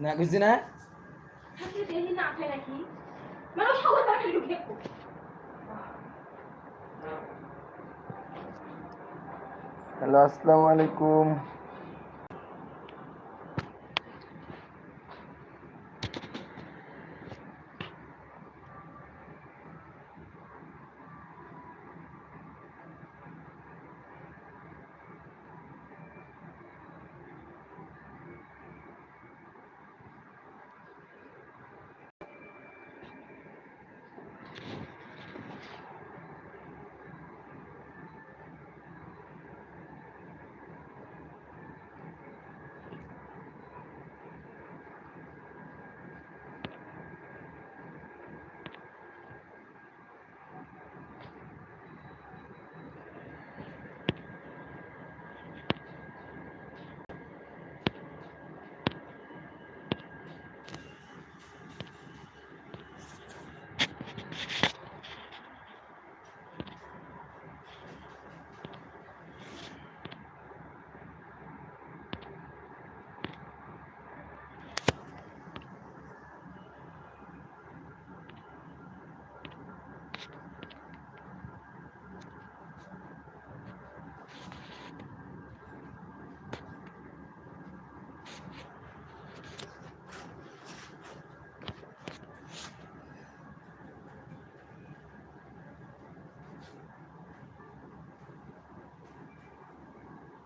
না খুশি না? মানে হ্যালো আসসালামু আলাইকুম।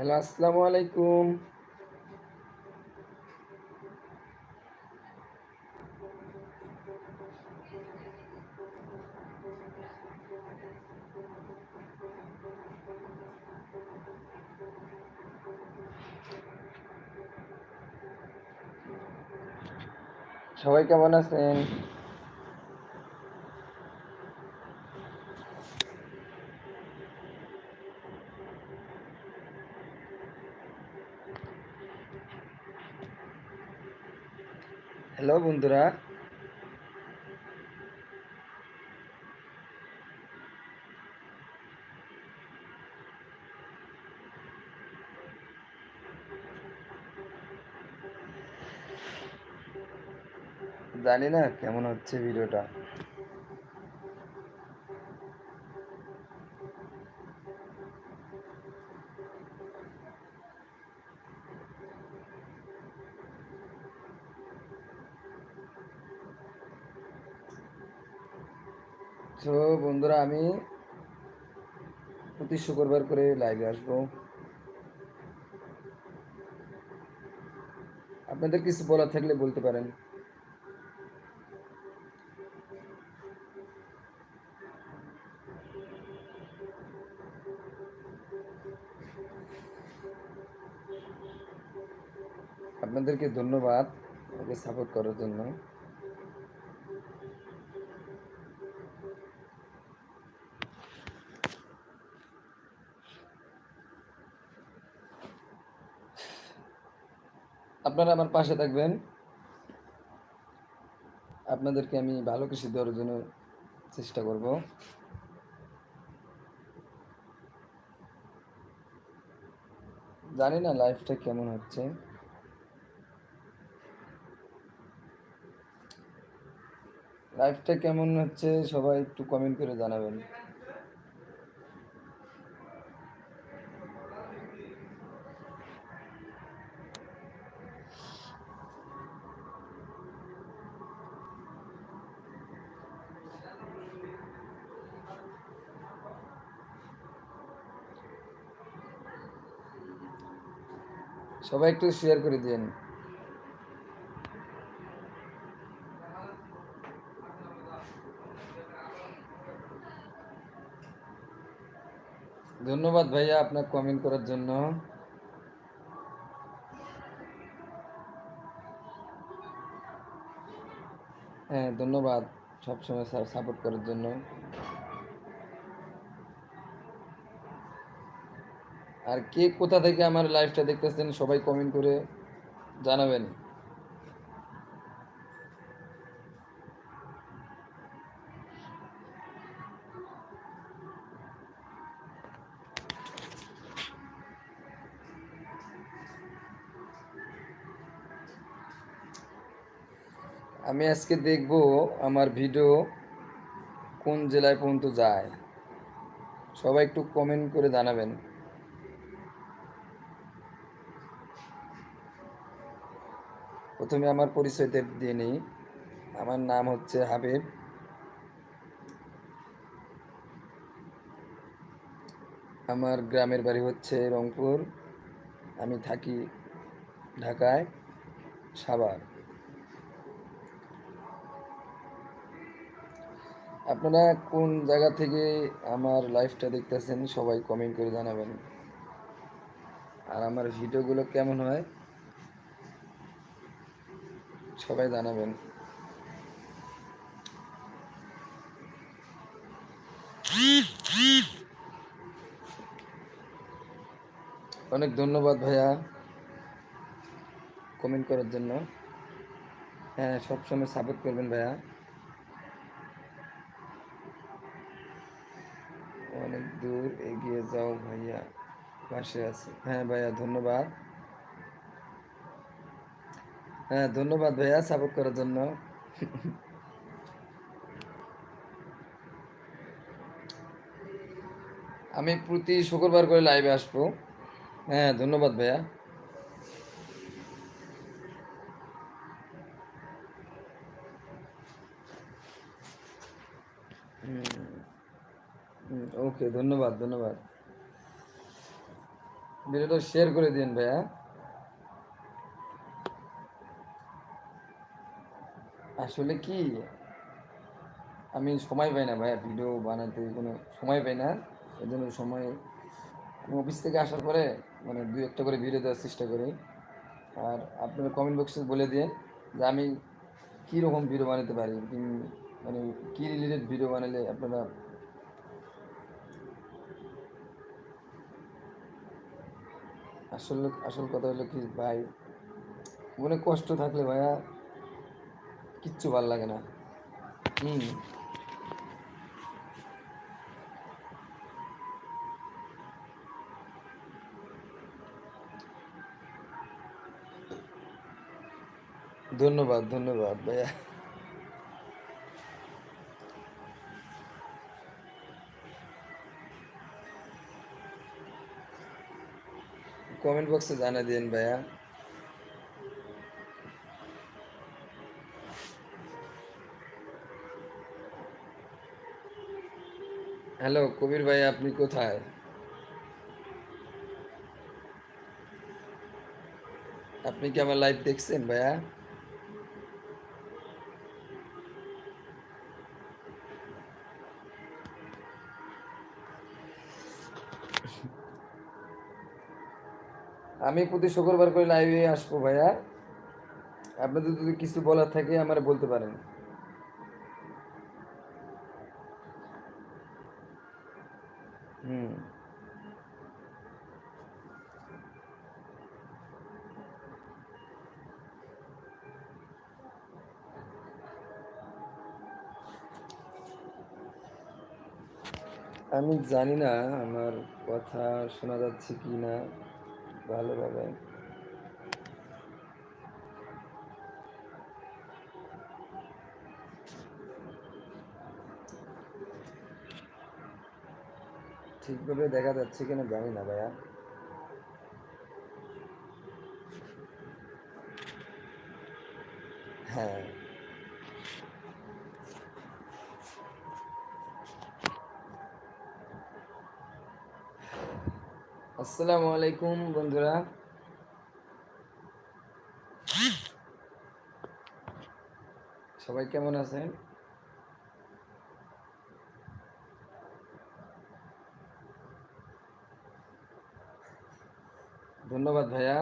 হ্যালো আসসালামু আলাইকুম। সবাই কেমন আছেন? হ্যালো বন্ধুরা। জানি না কেমন হচ্ছে ভিডিওটা তো বন্ধুরা, আমি প্রতি শুক্রবার করে লাইভে আসব। আপনাদের কিছু বলার থাকলে বলতে পারেন। আপনাদেরকে ধন্যবাদ আমাকে সাপোর্ট করার জন্য। আপনারা আমার পাশে থাকবেন। আপনাদেরকে আমি ভালো কিছু দেওয়ার জন্য চেষ্টা করব। জানি না লাইফটা কেমন হচ্ছে। লাইফটা কেমন হচ্ছে সবাই একটু কমেন্ট করে জানাবেন। সবাই একটু শেয়ার করে দিন ধন্যবাদ ভাইয়া আপনার কমেন্ট করার জন্য। হ্যাঁ ধন্যবাদ সবসময় সাপোর্ট করার জন্য। আর কে কোথা থেকে আমার লাইভটা দেখতেছেন সবাই কমেন্ট করে জানাবেন। আমি আজকে দেখব আমার ভিডিও কোন জেলায় পর্যন্ত যায়। সবাই একটু কমেন্ট করে জানাবেন। প্রথমে আমার পরিচয় দিয়ে নিই। আমার নাম হচ্ছে হাবিব। আমার গ্রামের বাড়ি হচ্ছে রংপুর। আমি থাকি ঢাকায়, সাভার। আপনারা কোন জায়গা থেকে আমার লাইফটা দেখতেছেন সবাই কমেন্ট করে জানাবেন। আর আমার ভিডিওগুলো কেমন হয়? সবাই জানাবেন। অনেক ধন্যবাদ ভাইয়া কমেন্ট করার জন্য। হ্যাঁ সবসময় সাপোর্ট করবেন ভাইয়া। অনেক দূর এগিয়ে যাও ভাইয়া, পাশে আছে। হ্যাঁ ভাইয়া, ধন্যবাদ। হ্যাঁ ধন্যবাদ ভাইয়া সাপোর্ট করার জন্য। আমি প্রতি শুক্রবার করে লাইভে আসব। হ্যাঁ ধন্যবাদ ভাইয়া। ওকে, ধন্যবাদ ধন্যবাদ। ভিডিওটা শেয়ার করে দিন ভাইয়া। আসলে কি? আমি সময় পাই না ভাইয়া ভিডিও বানাতে কোনো সময় পাই না। এই জন্য সময় অফিস থেকে আসার পরে মানে দুই একটা করে ভিডিও দেওয়ার চেষ্টা করি। আর আপনারা কমেন্ট বক্সে বলে দিন যে আমি কী রকম ভিডিও বানাতে পারি। মানে কী রিলেটেড ভিডিও বানালে আপনারা আসলে, আসল কথা হলো কি ভাই? মনে কষ্ট থাকলে ভাইয়া কিচ্ছু ভালো লাগে না। হুম। ধন্যবাদ ধন্যবাদ ভাইয়া। কমেন্ট বক্সে জানা দিন ভাইয়া। হ্যালো, কবির ভাই, আপনি কোথায়? আপনি কি আমার লাইভ দেখছেন ভাইয়া? আমি প্রতি শুক্রবার করে লাইভে আসব ভাইয়া। আপনাদের যদি কিছু বলার থাকে, আমার বলতে পারেন। আমি জানি না আমার কথা শোনা যাচ্ছে কি না ভালোভাবে। ঠিকভাবে দেখা যাচ্ছে কিনা জানি না ভাইয়া। হ্যাঁ। আসসালামু আলাইকুম বন্ধুরা। সবাই কেমন আছেন? ধন্যবাদ ভাইয়া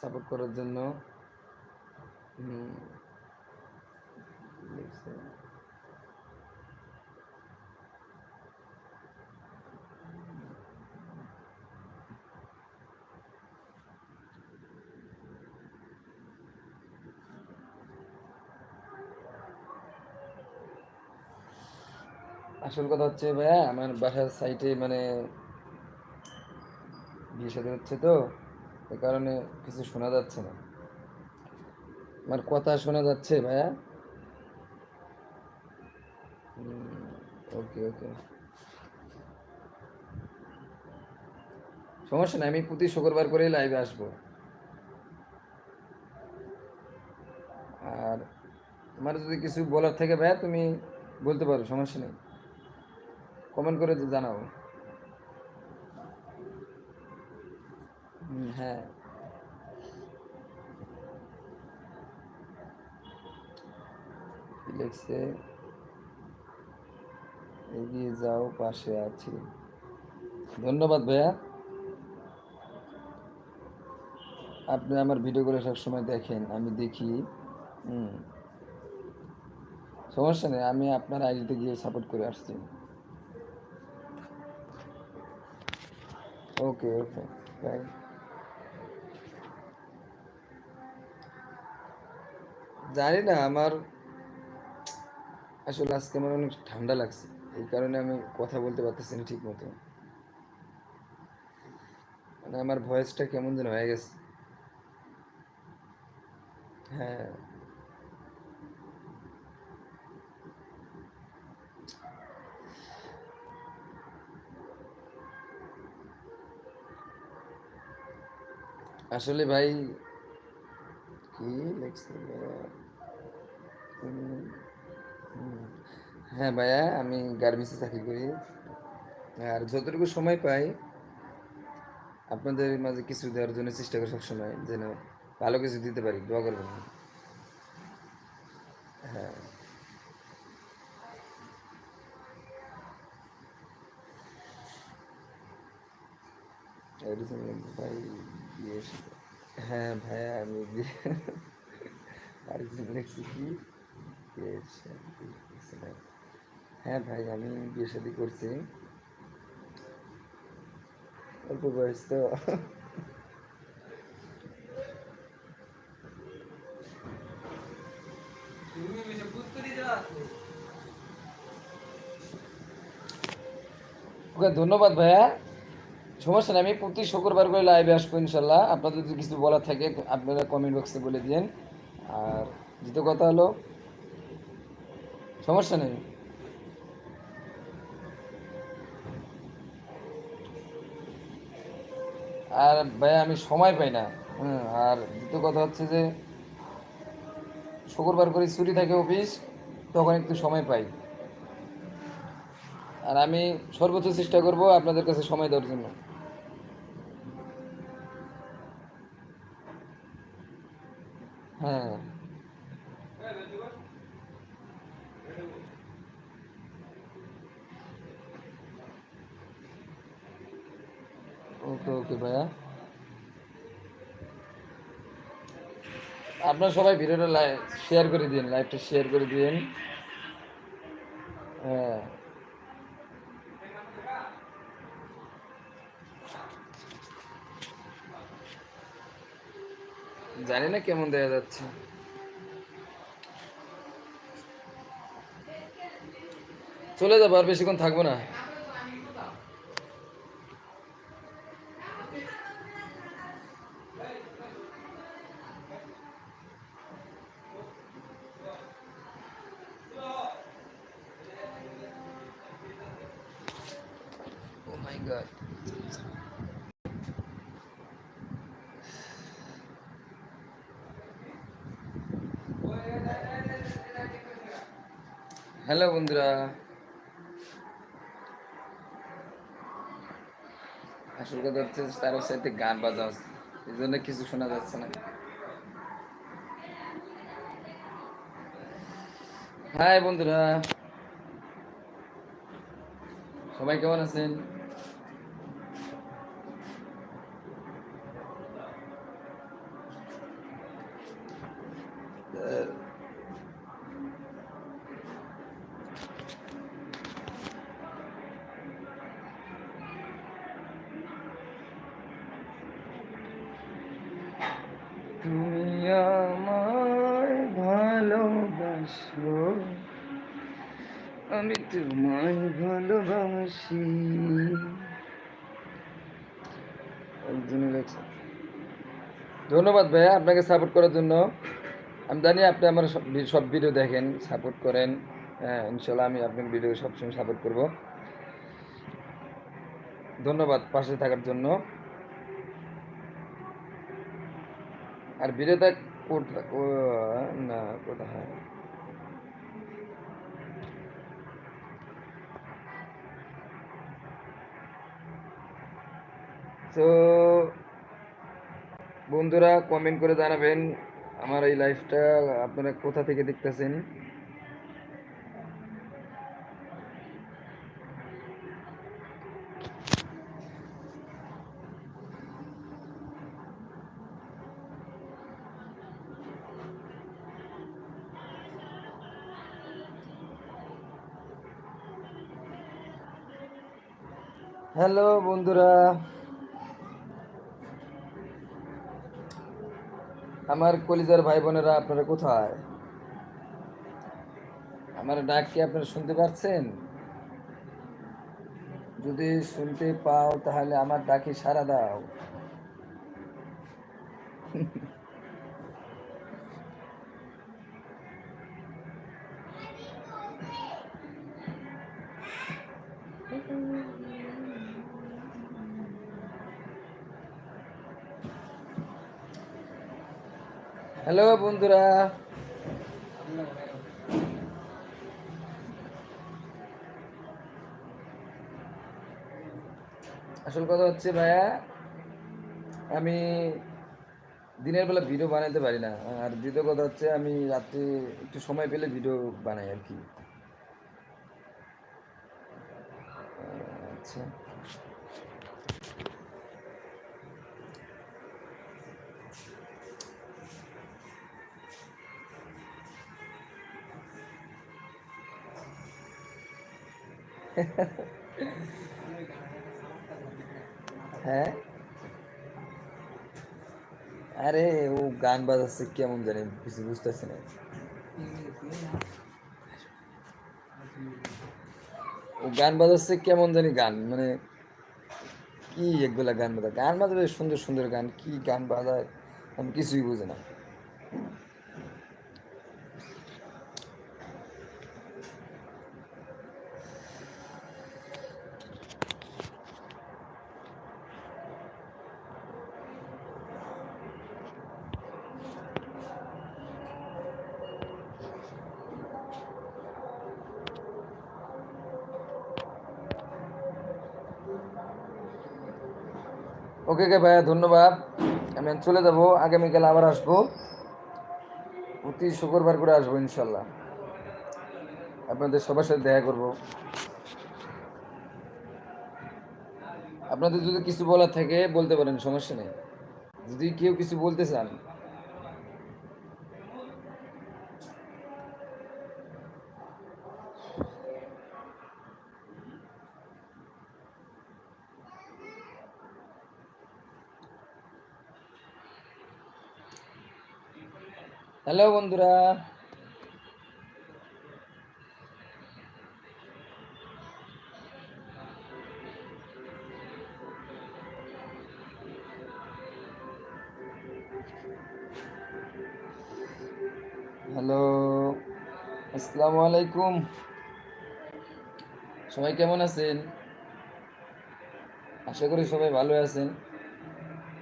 সাপোর্ট করার জন্য। আসল কথা হচ্ছে ভাইয়া, আমার বাসার সাইটে মানে বিয়ে সাথে হচ্ছে তো। এ কারণে কিছু শোনা যাচ্ছে না। আমার কথা শোনা যাচ্ছে ভাইয়া? ওকে ওকে সমস্যা নাই, আমি প্রতি শুক্রবার করেই লাইভে আসব। আর তোমার যদি কিছু বলার থাকে ভাইয়া, তুমি বলতে পারো, সমস্যা নেই। কমেন্ট করে তো জানাও হুম, হ্যাঁ। লিখছে এগিয়ে যাও, পাশে আছি। ধন্যবাদ ভাইয়া। আপনি আমার ভিডিওগুলো সবসময় দেখেন, আমি দেখি। হুম। সমস্যা নেই, আমি আপনার আইডিতে গিয়ে সাপোর্ট করে আসছি। ওকে ওকে বাই জানি না আমার আসলে আজকে আমার অনেক ঠান্ডা লাগছে, এই কারণে আমি কথা বলতে পারতেছি না ঠিক মতো মানে আমার ভয়েসটা কেমন যেন হয়ে গেছে। হ্যাঁ। আসলে ভাই হুম। হ্যাঁ ভাইয়া, আমি গার্মেন্টসে চাকরি করি আর যতটুকু সময় পাই, আপনাদের মাঝে কিছু দেওয়ার জন্য চেষ্টা করি সবসময়, যেন ভালো কিছু দিতে পারি, দোয়া করবেন হ্যাঁ ভাই বিয়ে এসেছে। হ্যাঁ ভাইয়া আমি লিখছি কি। হ্যাঁ ভাই আমি বিয়ে শাদি করছি। অল্প বয়স তো। ওকে ধন্যবাদ ভাইয়া। সমস্যা নেই, আমি প্রতি শুক্রবার করে লাইভে আসব ইনশাল্লাহ। আপনাদের যদি কিছু বলার থাকে, আপনারা কমেন্ট বক্সে বলে দিন আর দ্বিতীয় কথা হলো, সমস্যা নেই। আর ভাইয়া, আমি সময় পাই না। আর দ্বিতীয় কথা হচ্ছে যে, শুক্রবার করে ছুটি থাকে অফিস, তখন একটু সময় পাই। আর আমি সর্বোচ্চ চেষ্টা করব আপনাদের কাছে সময় দেওয়ার জন্য। হ্যাঁ। ওকে ওকে ভাইয়া। আপনারা সবাই ভিডিওটা শেয়ার করে দিন লাইভটা শেয়ার করে দিন। হ্যাঁ। জানি না কেমন দেখা যাচ্ছে। চলে যাব আর বেশিক্ষণ থাকব না। হ্যালো বন্ধুরা। আসল কথা হচ্ছে তার সাথে গান বাজা হচ্ছে। এই জন্য কিছু শোনা যাচ্ছে না। হাই বন্ধুরা। সবাই কেমন আছেন? তুমি আমায় ভালোবাসো। আমি তোমায় ভালোবাসি। ধন্যবাদ ভাইয়া আপনাকে সাপোর্ট করার জন্য। আমি জানি আপনি আমার সব ভিডিও দেখেন সাপোর্ট করেন। হ্যাঁ ইনশাল্লাহ আমি আপনার ভিডিও সবসময় সাপোর্ট করব। ধন্যবাদ পাশে থাকার জন্য। আর কোথা- না কোথায় তো বন্ধুরা কমেন্ট করে জানাবেন আমার এই লাইফটা আপনারা কোথা থেকে দেখতেছেন? হ্যালো বন্ধুরা। আমার কলিজার ভাই বোনেরা আপনারা কোথায়? আমার ডাক কি আপনারা শুনতে পাচ্ছেন? যদি শুনতে পাও, তাহলে আমার ডাকে সারা দাও। হ্যালো বন্ধুরা। আসল কথা হচ্ছে ভাইয়া, আমি দিনের বেলা ভিডিও বানাতে পারি না। আর দ্বিতীয় কথা হচ্ছে আমি রাত্রে একটু সময় পেলে ভিডিও বানাই আর কি। আচ্ছা। হ্যাঁ? আরে, ও গান বাজাচ্ছে কেমন জানি, কিছু বুঝতেছি না। ও গান বাজাচ্ছে কেমন জানি গান মানে কি এগুলা গান বাজায়? গান বাজাবে সুন্দর সুন্দর গান, কি গান বাজায়? আমি কিছুই বুঝি না। ওকে কে ভাইয়া, ধন্যবাদ। আমি চলে যাব, আগামীকাল আবার আসব। প্রতি শুক্রবার করে আসব, ইনশাল্লাহ। আপনাদের সবার সাথে দেখা করব। আপনাদের যদি কিছু বলার থাকে, বলতে পারেন, সমস্যা নেই। যদি কেউ কিছু বলতে চান হ্যালো বন্ধুরা। হ্যালো, আসসালামু আলাইকুম। সবাই কেমন আছেন? আশা করি সবাই ভালো আছেন।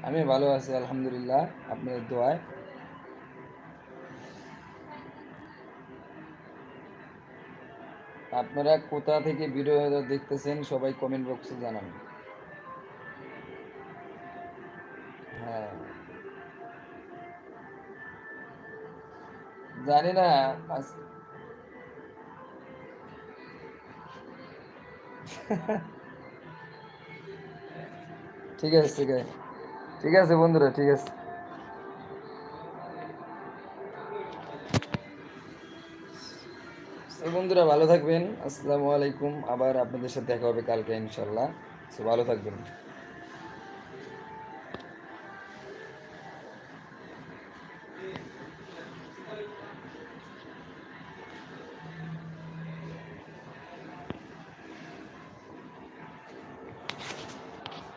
আমি ভালো আছি, আলহামদুলিল্লাহ, আপনাদের দোয়ায়। আপনারা কোথা থেকে ভিডিও দেখতেছেন, সবাই কমেন্ট বক্সে জানান। হ্যাঁ। জানি না ঠিক আছে ঠিক আছে। ঠিক আছে বন্ধুরা, ঠিক আছে। বন্ধুরা, ভালো থাকবেন। আসসালামু আলাইকুম। আবার আপনাদের সাথে দেখা হবে কালকে ইনশাল্লাহ সো, ভালো থাকবেন।